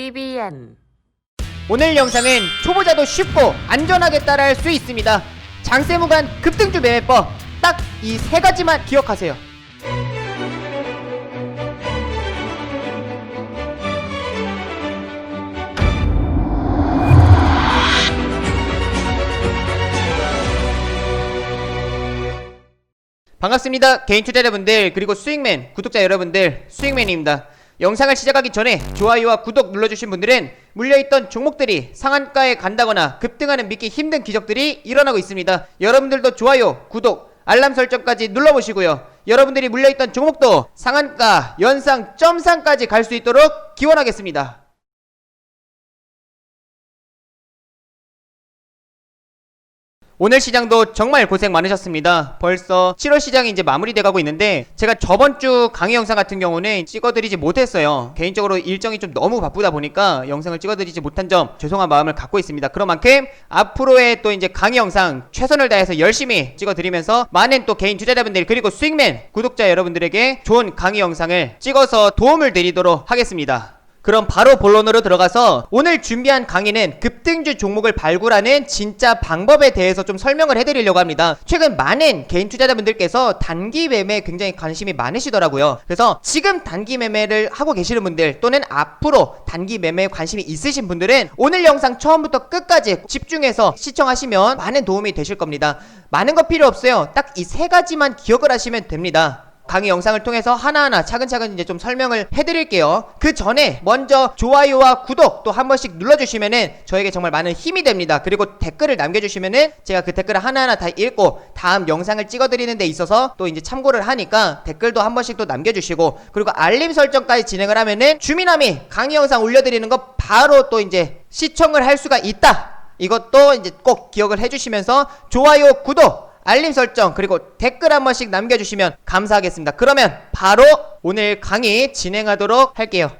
VBN 오늘 영상은 초보자도 쉽고 안전하게 따라할 수 있습니다. 장세무관 급등주 매매법 딱 이 세 가지만 기억하세요. 반갑습니다. 개인 투자자분들 그리고 수익맨 구독자 여러분들 수익맨입니다. 영상을 시작하기 전에 좋아요와 구독 눌러주신 분들은 물려있던 종목들이 상한가에 간다거나 급등하는 믿기 힘든 기적들이 일어나고 있습니다. 여러분들도 좋아요, 구독, 알람 설정까지 눌러보시고요. 여러분들이 물려있던 종목도 상한가, 연상, 점상까지 갈 수 있도록 기원하겠습니다. 오늘 시장도 정말 고생 많으셨습니다. 벌써 7월 시장이 이제 마무리돼 가고 있는데 제가 저번 주 강의 영상 같은 경우는 찍어드리지 못했어요. 개인적으로 일정이 좀 너무 바쁘다 보니까 영상을 찍어드리지 못한 점 죄송한 마음을 갖고 있습니다. 그런 만큼 앞으로의 또 이제 강의 영상 최선을 다해서 열심히 찍어드리면서 많은 또 개인 투자자분들 그리고 수익맨 구독자 여러분들에게 좋은 강의 영상을 찍어서 도움을 드리도록 하겠습니다. 그럼 바로 본론으로 들어가서 오늘 준비한 강의는 급등주 종목을 발굴하는 진짜 방법에 대해서 좀 설명을 해드리려고 합니다. 최근 많은 개인 투자자분들께서 단기 매매에 굉장히 관심이 많으시더라고요. 그래서 지금 단기 매매를 하고 계시는 분들 또는 앞으로 단기 매매에 관심이 있으신 분들은 오늘 영상 처음부터 끝까지 집중해서 시청하시면 많은 도움이 되실 겁니다. 많은 거 필요 없어요. 딱 이 세 가지만 기억을 하시면 됩니다. 강의 영상을 통해서 하나하나 차근차근 이제 좀 설명을 해드릴게요. 그 전에 먼저 좋아요와 구독 또 한 번씩 눌러주시면은 저에게 정말 많은 힘이 됩니다. 그리고 댓글을 남겨주시면은 제가 그 댓글을 하나하나 다 읽고 다음 영상을 찍어드리는 데 있어서 또 이제 참고를 하니까 댓글도 한 번씩 또 남겨주시고 그리고 알림 설정까지 진행을 하면은 주민함이 강의 영상 올려드리는 거 바로 또 이제 시청을 할 수가 있다. 이것도 이제 꼭 기억을 해주시면서 좋아요, 구독 알림 설정 그리고 댓글 한 번씩 남겨주시면 감사하겠습니다. 그러면 바로 오늘 강의 진행하도록 할게요.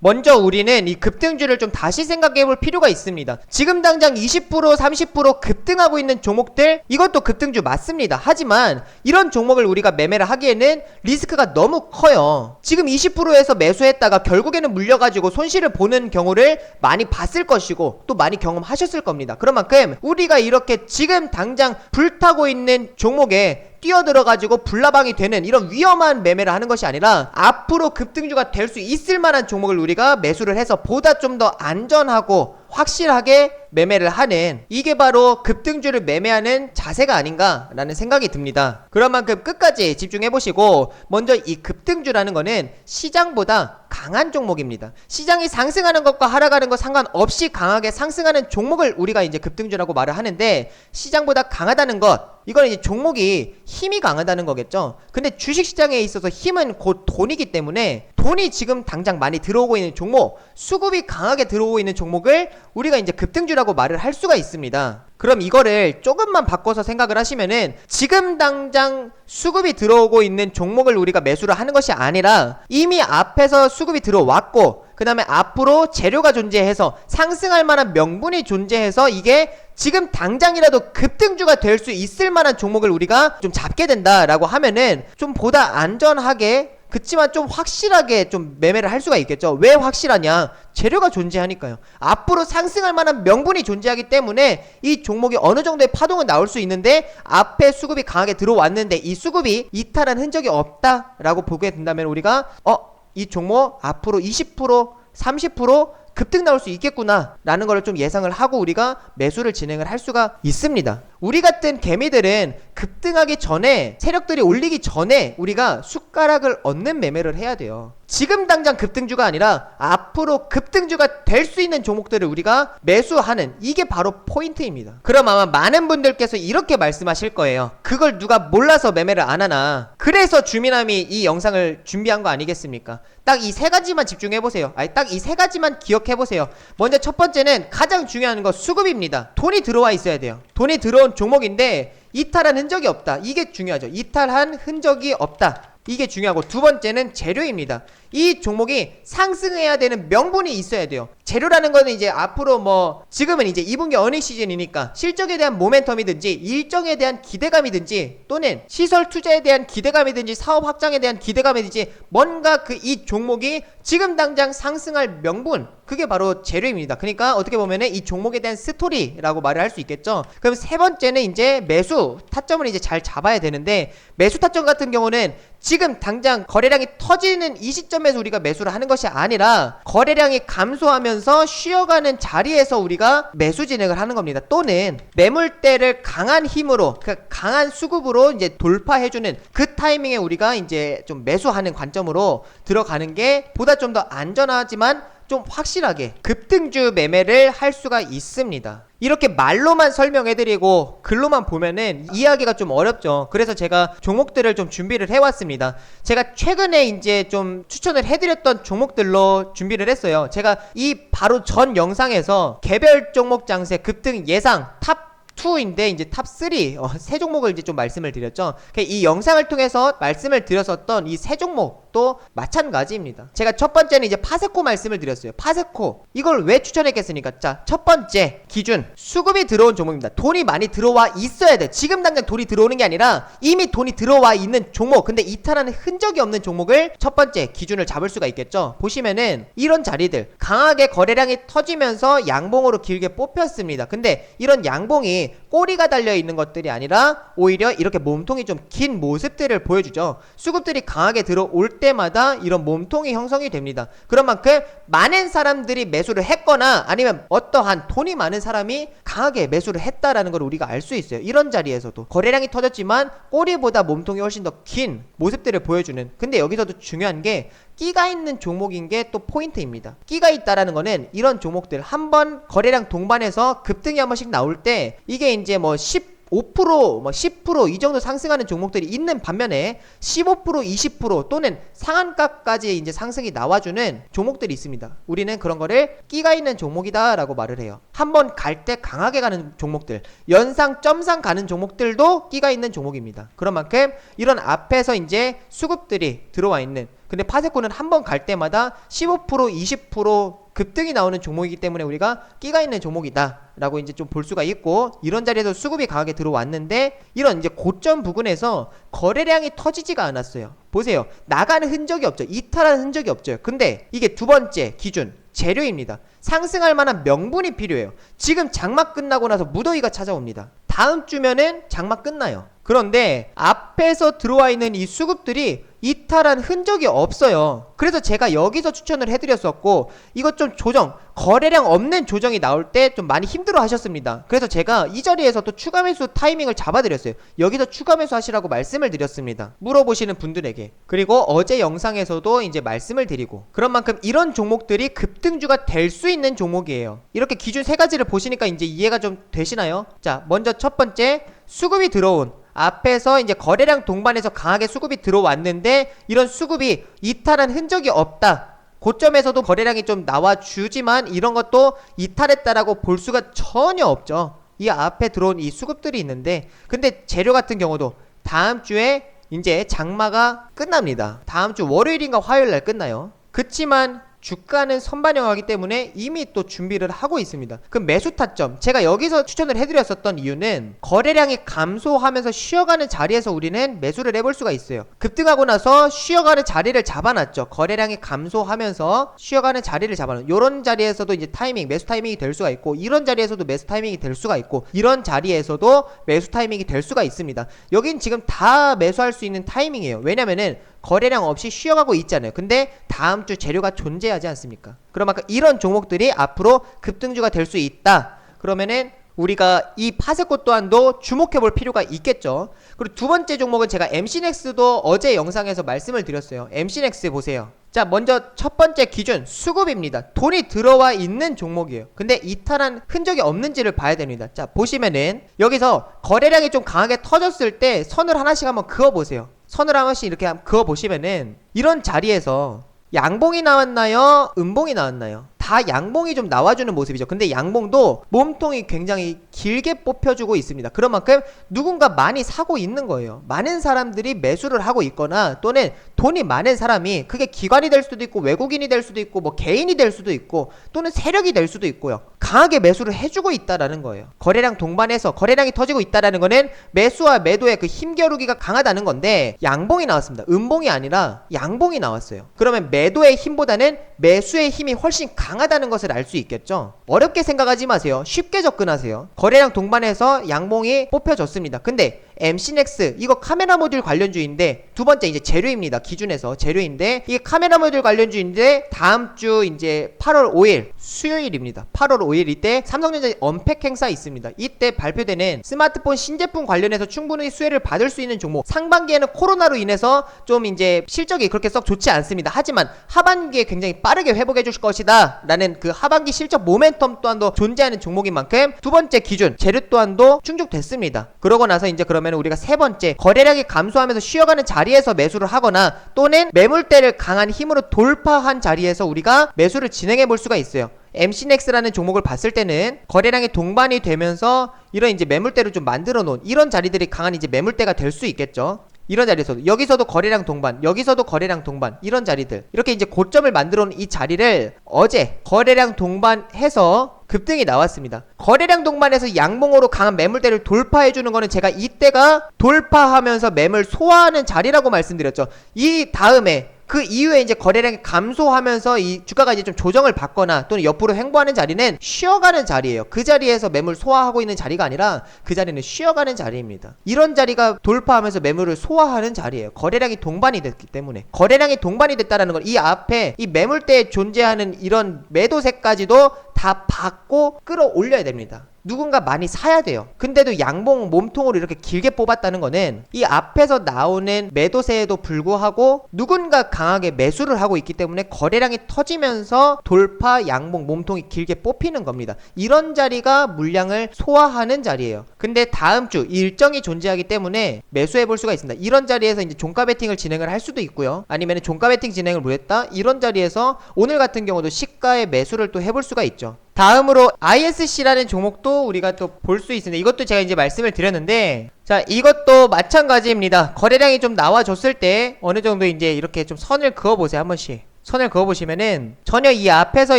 먼저 우리는 이 급등주를 좀 다시 생각해 볼 필요가 있습니다. 지금 당장 20% 30% 급등하고 있는 종목들 이것도 급등주 맞습니다. 하지만 이런 종목을 우리가 매매를 하기에는 리스크가 너무 커요. 지금 20%에서 매수했다가 결국에는 물려가지고 손실을 보는 경우를 많이 봤을 것이고 또 많이 경험하셨을 겁니다. 그런 만큼 우리가 이렇게 지금 당장 불타고 있는 종목에 뛰어들어가지고 불나방이 되는 이런 위험한 매매를 하는 것이 아니라 앞으로 급등주가 될 수 있을 만한 종목을 우리가 매수를 해서 보다 좀 더 안전하고 확실하게 매매를 하는 이게 바로 급등주를 매매하는 자세가 아닌가라는 생각이 듭니다. 그런 만큼 끝까지 집중해 보시고 먼저 이 급등주라는 거는 시장보다 강한 종목입니다. 시장이 상승하는 것과 하락하는 것 상관없이 강하게 상승하는 종목을 우리가 이제 급등주라고 말을 하는데 시장보다 강하다는 것 이거는 이제 종목이 힘이 강하다는 거겠죠. 근데 주식 시장에 있어서 힘은 곧 돈이기 때문에 돈이 지금 당장 많이 들어오고 있는 종목, 수급이 강하게 들어오고 있는 종목을 우리가 이제 급등주라고 말을 할 수가 있습니다. 그럼 이거를 조금만 바꿔서 생각을 하시면은 지금 당장 수급이 들어오고 있는 종목을 우리가 매수를 하는 것이 아니라 이미 앞에서 수급이 들어왔고 그 다음에 앞으로 재료가 존재해서 상승할 만한 명분이 존재해서 이게 지금 당장이라도 급등주가 될 수 있을 만한 종목을 우리가 좀 잡게 된다라고 하면은 좀 보다 안전하게 그치만 좀 확실하게 좀 매매를 할 수가 있겠죠. 왜 확실하냐? 재료가 존재하니까요. 앞으로 상승할 만한 명분이 존재하기 때문에 이 종목이 어느 정도의 파동은 나올 수 있는데 앞에 수급이 강하게 들어왔는데 이 수급이 이탈한 흔적이 없다라고 보게 된다면 우리가 어, 이 종목 앞으로 20% 30% 급등 나올 수 있겠구나 라는 걸 좀 예상을 하고 우리가 매수를 진행을 할 수가 있습니다. 우리 같은 개미들은 급등하기 전에 세력들이 올리기 전에 우리가 숟가락을 얻는 매매를 해야 돼요. 지금 당장 급등주가 아니라 앞으로 급등주가 될 수 있는 종목들을 우리가 매수하는 이게 바로 포인트입니다. 그럼 아마 많은 분들께서 이렇게 말씀하실 거예요. 그걸 누가 몰라서 매매를 안 하나. 그래서 주민함이 이 영상을 준비한 거 아니겠습니까? 딱 이 세 가지만 집중해 보세요. 아니 딱 이 세 가지만 기억해 보세요. 먼저 첫 번째는 가장 중요한 거 수급입니다. 돈이 들어와 있어야 돼요. 돈이 들어온 종목인데 이탈한 흔적이 없다. 이게 중요하죠. 이탈한 흔적이 없다. 이게 중요하고 두 번째는 재료입니다. 이 종목이 상승해야 되는 명분이 있어야 돼요. 재료라는 거는 이제 앞으로 뭐 지금은 이제 2분기 어닝 시즌이니까 실적에 대한 모멘텀이든지 일정에 대한 기대감이든지 또는 시설 투자에 대한 기대감이든지 사업 확장에 대한 기대감이든지 뭔가 그 이 종목이 지금 당장 상승할 명분 그게 바로 재료입니다. 그러니까 어떻게 보면은 이 종목에 대한 스토리라고 말을 할 수 있겠죠. 그럼 세 번째는 이제 매수 타점을 이제 잘 잡아야 되는데 매수 타점 같은 경우는 지금 당장 거래량이 터지는 이 시점에서 우리가 매수를 하는 것이 아니라 거래량이 감소하면 서 쉬어가는 자리에서 우리가 매수 진행을 하는 겁니다. 또는 매물대를 강한 힘으로 그 강한 수급으로 이제 돌파해주는 그 타이밍에 우리가 이제 좀 매수하는 관점으로 들어가는 게 보다 좀 더 안전하지만 좀 확실하게 급등주 매매를 할 수가 있습니다. 이렇게 말로만 설명해드리고 글로만 보면은 이해하기가 좀 어렵죠. 그래서 제가 종목들을 좀 준비를 해왔습니다. 제가 최근에 이제 좀 추천을 해드렸던 종목들로 준비를 했어요. 제가 이 바로 전 영상에서 개별 종목 장세 급등 예상 탑 2인데 이제 탑 3, 어, 세 종목을 이제 좀 말씀을 드렸죠. 그이 영상을 통해서 말씀을 드렸었던 이 세 종목 도 마찬가지입니다. 제가 첫 번째는 이제 파세코 말씀을 드렸어요. 파세코. 이걸 왜 추천했겠습니까? 자, 첫 번째 기준. 수급이 들어온 종목입니다. 돈이 많이 들어와 있어야 돼. 지금 당장 돈이 들어오는 게 아니라 이미 돈이 들어와 있는 종목. 근데 이탈하는 흔적이 없는 종목을 첫 번째 기준을 잡을 수가 있겠죠. 보시면은 이런 자리들 강하게 거래량이 터지면서 양봉으로 길게 뽑혔습니다. 근데 이런 양봉이 꼬리가 달려 있는 것들이 아니라 오히려 이렇게 몸통이 좀 긴 모습들을 보여주죠. 수급들이 강하게 들어올 때마다 이런 몸통이 형성이 됩니다. 그런 만큼 많은 사람들이 매수를 했거나 아니면 어떠한 돈이 많은 사람이 강하게 매수를 했다라는 걸 우리가 알 수 있어요. 이런 자리에서도 거래량이 터졌지만 꼬리보다 몸통이 훨씬 더 긴 모습들을 보여주는. 근데 여기서도 중요한 게 끼가 있는 종목인 게 또 포인트입니다. 끼가 있다라는 거는 이런 종목들 한 번 거래량 동반해서 급등이 한 번씩 나올 때 이게 이제 뭐 10, 5%, 뭐 10%이 정도 상승하는 종목들이 있는 반면에 15%, 20% 또는 상한가까지 이제 상승이 나와주는 종목들이 있습니다. 우리는 그런 거를 끼가 있는 종목이다라고 말을 해요. 한번 갈 때 강하게 가는 종목들, 연상, 점상 가는 종목들도 끼가 있는 종목입니다. 그런 만큼 이런 앞에서 이제 수급들이 들어와 있는 근데 파세코는 한 번 갈 때마다 15% 20% 급등이 나오는 종목이기 때문에 우리가 끼가 있는 종목이다라고 이제 좀 볼 수가 있고 이런 자리에서 수급이 강하게 들어왔는데 이런 이제 고점 부근에서 거래량이 터지지가 않았어요. 보세요. 나가는 흔적이 없죠. 이탈하는 흔적이 없죠. 근데 이게 두 번째 기준 재료입니다. 상승할 만한 명분이 필요해요. 지금 장마 끝나고 나서 무더위가 찾아옵니다. 다음 주면은 장마 끝나요. 그런데 앞에서 들어와 있는 이 수급들이 이탈한 흔적이 없어요. 그래서 제가 여기서 추천을 해드렸었고 이것 좀 조정 거래량 없는 조정이 나올 때 좀 많이 힘들어 하셨습니다. 그래서 제가 이 자리에서 또 추가 매수 타이밍을 잡아드렸어요. 여기서 추가 매수 하시라고 말씀을 드렸습니다. 물어보시는 분들에게. 그리고 어제 영상에서도 이제 말씀을 드리고 그런 만큼 이런 종목들이 급등주가 될 수 있는 종목이에요. 이렇게 기준 세 가지를 보시니까 이제 이해가 좀 되시나요? 자, 먼저 첫 번째 수급이 들어온 앞에서 이제 거래량 동반해서 강하게 수급이 들어왔는데 이런 수급이 이탈한 흔적이 없다. 고점에서도 거래량이 좀 나와주지만 이런 것도 이탈했다라고 볼 수가 전혀 없죠. 이 앞에 들어온 이 수급들이 있는데 근데 재료 같은 경우도 다음 주에 이제 장마가 끝납니다. 다음 주 월요일인가 화요일 날 끝나요. 그치만 주가는 선반영하기 때문에 이미 또 준비를 하고 있습니다. 그럼 매수 타점 제가 여기서 추천을 해드렸었던 이유는 거래량이 감소하면서 쉬어가는 자리에서 우리는 매수를 해볼 수가 있어요. 급등하고 나서 쉬어가는 자리를 잡아놨죠. 거래량이 감소하면서 쉬어가는 자리를 잡아놓은 이런 자리에서도 이제 타이밍 매수 타이밍이 될 수가 있고 이런 자리에서도 매수 타이밍이 될 수가 있고 이런 자리에서도 매수 타이밍이 될 수가 있습니다. 여긴 지금 다 매수할 수 있는 타이밍이에요. 왜냐면은 거래량 없이 쉬어가고 있잖아요. 근데 다음 주 재료가 존재하지 않습니까? 그럼 아까 이런 종목들이 앞으로 급등주가 될 수 있다. 그러면은 우리가 이 파세코 또한도 주목해 볼 필요가 있겠죠. 그리고 두 번째 종목은 제가 MC넥스도 어제 영상에서 말씀을 드렸어요. MC넥스 보세요. 자, 먼저 첫 번째 기준 수급입니다. 돈이 들어와 있는 종목이에요. 근데 이탈한 흔적이 없는지를 봐야 됩니다. 자, 보시면은 여기서 거래량이 좀 강하게 터졌을 때 선을 하나씩 한번 그어 보세요. 선을 하나씩 이렇게 한번 그어 보시면은 이런 자리에서 양봉이 나왔나요? 음봉이 나왔나요? 다 양봉이 좀 나와주는 모습이죠. 근데 양봉도 몸통이 굉장히 길게 뽑혀주고 있습니다. 그런 만큼 누군가 많이 사고 있는 거예요. 많은 사람들이 매수를 하고 있거나 또는 돈이 많은 사람이 그게 기관이 될 수도 있고 외국인이 될 수도 있고 뭐 개인이 될 수도 있고 또는 세력이 될 수도 있고요. 강하게 매수를 해주고 있다라는 거예요. 거래량 동반해서 거래량이 터지고 있다라는 거는 매수와 매도의 그 힘겨루기가 강하다는 건데 양봉이 나왔습니다. 음봉이 아니라 양봉이 나왔어요. 그러면 매도의 힘보다는 매수의 힘이 훨씬 강하다는 것을 알 수 있겠죠. 어렵게 생각하지 마세요. 쉽게 접근하세요. 거래량 동반해서 양봉이 뽑혀졌습니다. 근데 MC넥스 이거 카메라 모듈 관련주인데 두 번째 이제 재료입니다. 기준에서 재료인데 이게 카메라 모듈 관련주인데 다음 주 이제 8월 5일 수요일입니다. 8월 5일 이때 삼성전자 언팩 행사 있습니다. 이때 발표되는 스마트폰 신제품 관련해서 충분히 수혜를 받을 수 있는 종목. 상반기에는 코로나로 인해서 좀 이제 실적이 그렇게 썩 좋지 않습니다. 하지만 하반기에 굉장히 빠르게 회복해 줄 것이다. 라는 그 하반기 실적 모멘텀 또한도 존재하는 종목인 만큼 두 번째 기준 재료 또한도 충족됐습니다. 그러고 나서 이제 그러면 우리가 세 번째 거래량이 감소하면서 쉬어가는 자리에서 매수를 하거나 또는 매물대를 강한 힘으로 돌파한 자리에서 우리가 매수를 진행해 볼 수가 있어요. MC넥스라는 종목을 봤을 때는 거래량이 동반이 되면서 이런 이제 매물대를 좀 만들어 놓은 이런 자리들이 강한 이제 매물대가 될 수 있겠죠. 이런 자리에서도 여기서도 거래량 동반 여기서도 거래량 동반 이런 자리들 이렇게 이제 고점을 만들어 놓은 이 자리를 어제 거래량 동반해서 급등이 나왔습니다. 거래량 동반해서 양봉으로 강한 매물대를 돌파해 주는 거는 제가 이때가 돌파하면서 매물 소화하는 자리라고 말씀드렸죠. 이 다음에 그 이후에 이제 거래량이 감소하면서 이 주가가 이제 좀 조정을 받거나 또는 옆으로 횡보하는 자리는 쉬어가는 자리예요. 그 자리에서 매물 소화하고 있는 자리가 아니라 그 자리는 쉬어가는 자리입니다. 이런 자리가 돌파하면서 매물을 소화하는 자리예요. 거래량이 동반이 됐기 때문에 거래량이 동반이 됐다라는 건 이 앞에 이 매물대에 존재하는 이런 매도세까지도 다 받고 끌어올려야 됩니다. 누군가 많이 사야 돼요. 근데도 양봉 몸통으로 이렇게 길게 뽑았다는 거는 이 앞에서 나오는 매도세에도 불구하고 누군가 강하게 매수를 하고 있기 때문에 거래량이 터지면서 돌파 양봉 몸통이 길게 뽑히는 겁니다. 이런 자리가 물량을 소화하는 자리예요. 근데 다음 주 일정이 존재하기 때문에 매수해 볼 수가 있습니다. 이런 자리에서 이제 종가 베팅을 진행을 할 수도 있고요. 아니면 종가 베팅 진행을 못했다 이런 자리에서 오늘 같은 경우도 시가의 매수를 또 해볼 수가 있죠. 다음으로 ISC라는 종목도 우리가 또 볼 수 있습니다. 이것도 제가 이제 말씀을 드렸는데 자 이것도 마찬가지입니다. 거래량이 좀 나와줬을 때 어느 정도 이제 이렇게 좀 선을 그어 보세요 한 번씩. 선을 그어 보시면은 전혀 이 앞에서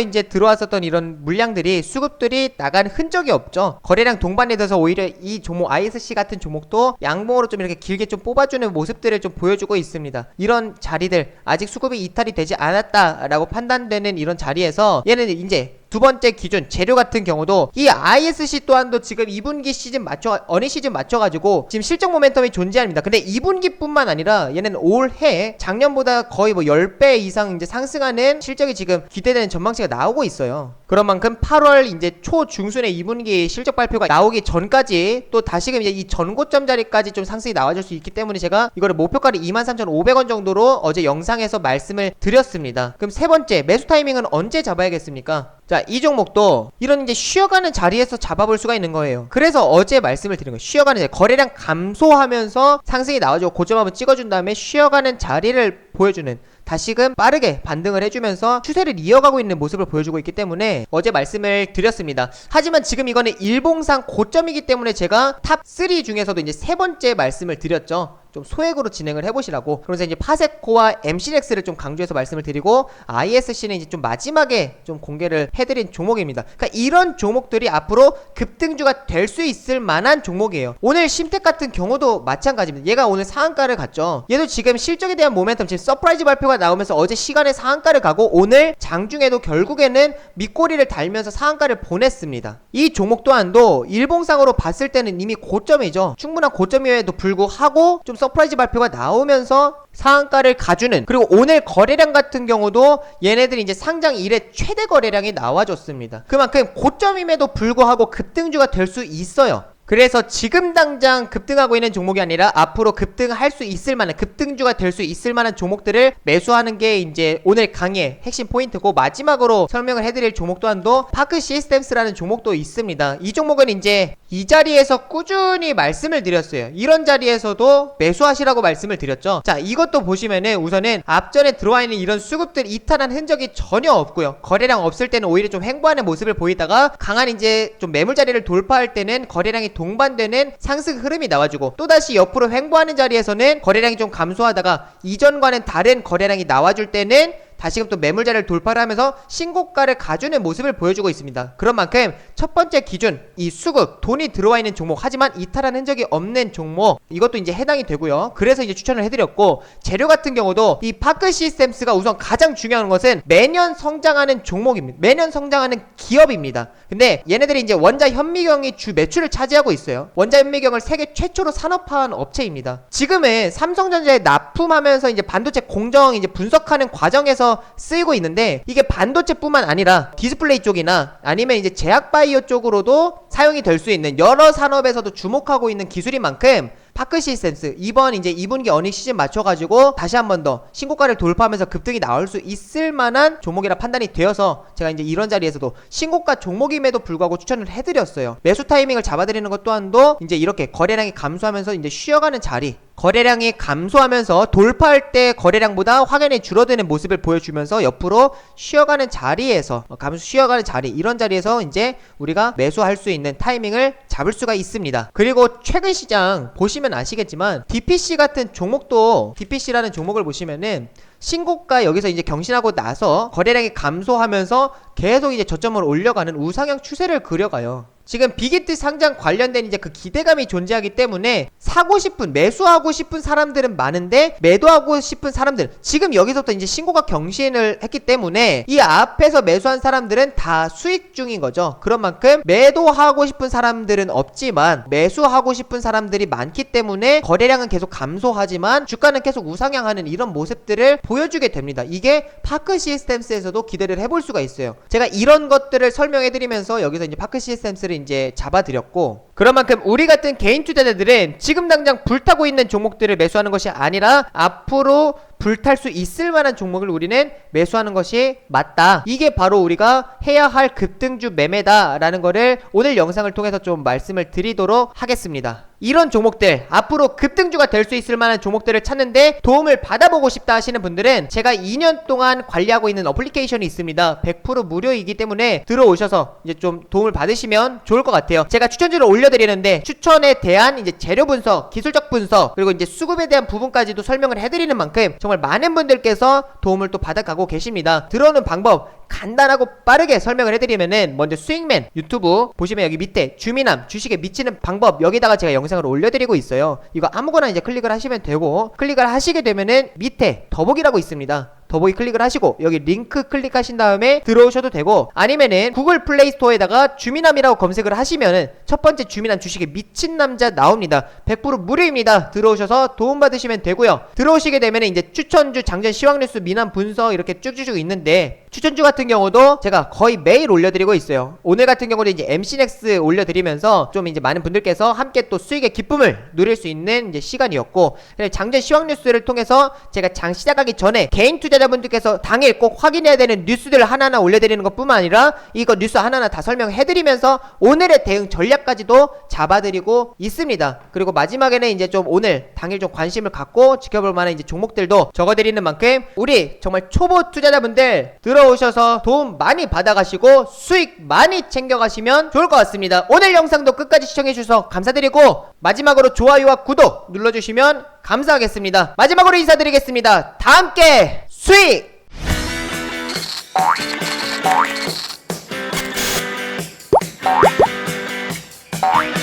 이제 들어왔었던 이런 물량들이 수급들이 나간 흔적이 없죠. 거래량 동반에 돼서 오히려 이 종목 ISC 같은 종목도 양봉으로 좀 이렇게 길게 좀 뽑아주는 모습들을 좀 보여주고 있습니다. 이런 자리들 아직 수급이 이탈이 되지 않았다라고 판단되는 이런 자리에서 얘는 이제 두 번째 기준 재료 같은 경우도 이 ISC 또한도 지금 2분기 시즌 맞춰 어느 시즌 맞춰가지고 지금 실적 모멘텀이 존재합니다. 근데 2분기뿐만 아니라 얘는 올해 작년보다 거의 뭐 10배 이상 이제 상승하는 실적이 지금 기대되는 전망치가 나오고 있어요. 그런 만큼 8월 이제 초 중순에 2분기 실적 발표가 나오기 전까지 또 다시금 이제 이 전고점 자리까지 좀 상승이 나와줄 수 있기 때문에 제가 이거를 목표가를 23,500원 정도로 어제 영상에서 말씀을 드렸습니다. 그럼 세 번째 매수 타이밍은 언제 잡아야겠습니까? 자, 이 종목도 이런 이제 쉬어가는 자리에서 잡아볼 수가 있는 거예요. 그래서 어제 말씀을 드린 거예요. 쉬어가는 자리. 거래량 감소하면서 상승이 나와주고 고점 한번 찍어준 다음에 쉬어가는 자리를 보여주는 다시금 빠르게 반등을 해주면서 추세를 이어가고 있는 모습을 보여주고 있기 때문에 어제 말씀을 드렸습니다. 하지만 지금 이거는 일봉상 고점이기 때문에 제가 탑 3 중에서도 이제 세 번째 말씀을 드렸죠. 좀 소액으로 진행을 해보시라고. 그래서 이제 파세코와 MCX를 좀 강조해서 말씀을 드리고 ISC는 이제 좀 마지막에 좀 공개를 해드린 종목입니다. 그러니까 이런 종목들이 앞으로 급등주가 될 수 있을 만한 종목이에요. 오늘 심택 같은 경우도 마찬가지입니다. 얘가 오늘 상한가를 갔죠. 얘도 지금 실적에 대한 모멘텀 지금 서프라이즈 발표가 나오면서 어제 시간에 상한가를 가고 오늘 장중에도 결국에는 밑꼬리를 달면서 상한가를 보냈습니다. 이 종목 또한도 일봉상으로 봤을 때는 이미 고점이죠. 충분한 고점임에도 불구하고 좀 서프라이즈 발표가 나오면서 상한가를 가주는 그리고 오늘 거래량 같은 경우도 얘네들이 이제 상장 이래 최대 거래량이 나와줬습니다. 그만큼 고점임에도 불구하고 급등주가 될 수 있어요. 그래서 지금 당장 급등하고 있는 종목이 아니라 앞으로 급등할 수 있을 만한 급등주가 될 수 있을 만한 종목들을 매수하는 게 이제 오늘 강의의 핵심 포인트고 마지막으로 설명을 해드릴 종목 또한도 파크 시스템스라는 종목도 있습니다. 이 종목은 이제 이 자리에서 꾸준히 말씀을 드렸어요. 이런 자리에서도 매수하시라고 말씀을 드렸죠. 자, 이것도 보시면은 우선은 앞전에 들어와 있는 이런 수급들 이탈한 흔적이 전혀 없고요. 거래량 없을 때는 오히려 좀 횡보하는 모습을 보이다가 강한 이제 좀 매물 자리를 돌파할 때는 거래량이 동반되는 상승 흐름이 나와주고 또다시 옆으로 횡보하는 자리에서는 거래량이 좀 감소하다가 이전과는 다른 거래량이 나와줄 때는 다시금 또 매물자를 돌파를 하면서 신고가를 가주는 모습을 보여주고 있습니다. 그런 만큼 첫 번째 기준 이 수급 돈이 들어와 있는 종목 하지만 이탈한 흔적이 없는 종목 이것도 이제 해당이 되고요. 그래서 이제 추천을 해드렸고 재료 같은 경우도 이 파크 시스템스가 우선 가장 중요한 것은 매년 성장하는 종목입니다. 매년 성장하는 기업입니다. 근데 얘네들이 이제 원자 현미경이 주 매출을 차지하고 있어요. 원자 현미경을 세계 최초로 산업화한 업체입니다. 지금은 삼성전자에 납품하면서 이제 반도체 공정 이제 분석하는 과정에서 쓰이고 있는데 이게 반도체뿐만 아니라 디스플레이 쪽이나 아니면 이제 제약 바이오 쪽으로도 사용이 될 수 있는 여러 산업에서도 주목하고 있는 기술인 만큼 파크 시스템스 이번 이제 2분기 어닝 시즌 맞춰가지고 다시 한 번 더 신고가를 돌파하면서 급등이 나올 수 있을 만한 종목이라 판단이 되어서 제가 이제 이런 자리에서도 신고가 종목임에도 불구하고 추천을 해드렸어요. 매수 타이밍을 잡아드리는 것 또한도 이제 이렇게 거래량이 감소하면서 이제 쉬어가는 자리 거래량이 감소하면서 돌파할 때 거래량보다 확연히 줄어드는 모습을 보여주면서 옆으로 쉬어가는 자리에서 어, 감소 쉬어가는 자리 이런 자리에서 이제 우리가 매수할 수 있는 타이밍을 잡을 수가 있습니다. 그리고 최근 시장 보시면 아시겠지만 DPC 같은 종목도 DPC라는 종목을 보시면은 신고가 여기서 이제 경신하고 나서 거래량이 감소하면서 계속 이제 저점을 올려가는 우상향 추세를 그려가요. 지금 빅히트 상장 관련된 이제 그 기대감이 존재하기 때문에 사고 싶은 매수하고 싶은 사람들은 많은데 매도하고 싶은 사람들 지금 여기서부터 이제 신고가 경신을 했기 때문에 이 앞에서 매수한 사람들은 다 수익 중인 거죠. 그런 만큼 매도하고 싶은 사람들은 없지만 매수하고 싶은 사람들이 많기 때문에 거래량은 계속 감소하지만 주가는 계속 우상향하는 이런 모습들을 보여주게 됩니다. 이게 파크 시스템스에서도 기대를 해볼 수가 있어요. 제가 이런 것들을 설명해드리면서 여기서 이제 파크 시스템스를 이제 잡아드렸고 그런 만큼 우리 같은 개인 투자자들은 지금 당장 불타고 있는 종목들을 매수하는 것이 아니라 앞으로 불탈 수 있을 만한 종목을 우리는 매수하는 것이 맞다. 이게 바로 우리가 해야 할 급등주 매매다라는 거를 오늘 영상을 통해서 좀 말씀을 드리도록 하겠습니다. 이런 종목들 앞으로 급등주가 될 수 있을 만한 종목들을 찾는데 도움을 받아보고 싶다 하시는 분들은 제가 2년 동안 관리하고 있는 어플리케이션이 있습니다. 100% 무료이기 때문에 들어오셔서 이제 좀 도움을 받으시면 좋을 것 같아요. 제가 추천주를 올려드리는데 추천에 대한 이제 재료 분석, 기술적 분석 그리고 이제 수급에 대한 부분까지도 설명을 해드리는 만큼 정말 많은 분들께서 도움을 또 받아가고 계십니다. 들어오는 방법 간단하고 빠르게 설명을 해드리면은 먼저 수익맨 유튜브 보시면 여기 밑에 주민함 주식에 미치는 방법 여기다가 제가 영상을 올려드리고 있어요. 이거 아무거나 이제 클릭을 하시면 되고 클릭을 하시게 되면은 밑에 더보기라고 있습니다. 더보기 클릭을 하시고 여기 링크 클릭하신 다음에 들어오셔도 되고 아니면은 구글 플레이 스토어에다가 주민함이라고 검색을 하시면은 첫 번째 주민함 주식에 미친 남자 나옵니다. 100% 무료입니다. 들어오셔서 도움 받으시면 되고요. 들어오시게 되면은 이제 추천주 장전 시황 뉴스 미남 분석 이렇게 쭉쭉쭉 있는데 추천주 같은 경우도 제가 거의 매일 올려드리고 있어요. 오늘 같은 경우는 이제 MC넥스 올려드리면서 좀 이제 많은 분들께서 함께 또 수익의 기쁨을 누릴 수 있는 이제 시간이었고 장전 시황 뉴스를 통해서 제가 장 시작하기 전에 개인 투자 자분들께서 당일 꼭 확인해야 되는 뉴스들을 하나하나 올려드리는 것 뿐만 아니라 이거 뉴스 하나하나 다 설명해드리면서 오늘의 대응 전략까지도 잡아드리고 있습니다. 그리고 마지막에는 이제 좀 오늘 당일 좀 관심을 갖고 지켜볼 만한 이제 종목들도 적어드리는 만큼 우리 정말 초보 투자자분들 들어오셔서 도움 많이 받아가시고 수익 많이 챙겨가시면 좋을 것 같습니다. 오늘 영상도 끝까지 시청해주셔서 감사드리고 마지막으로 좋아요와 구독 눌러주시면 감사하겠습니다. 마지막으로 인사드리겠습니다. 다 함께 three。Bye.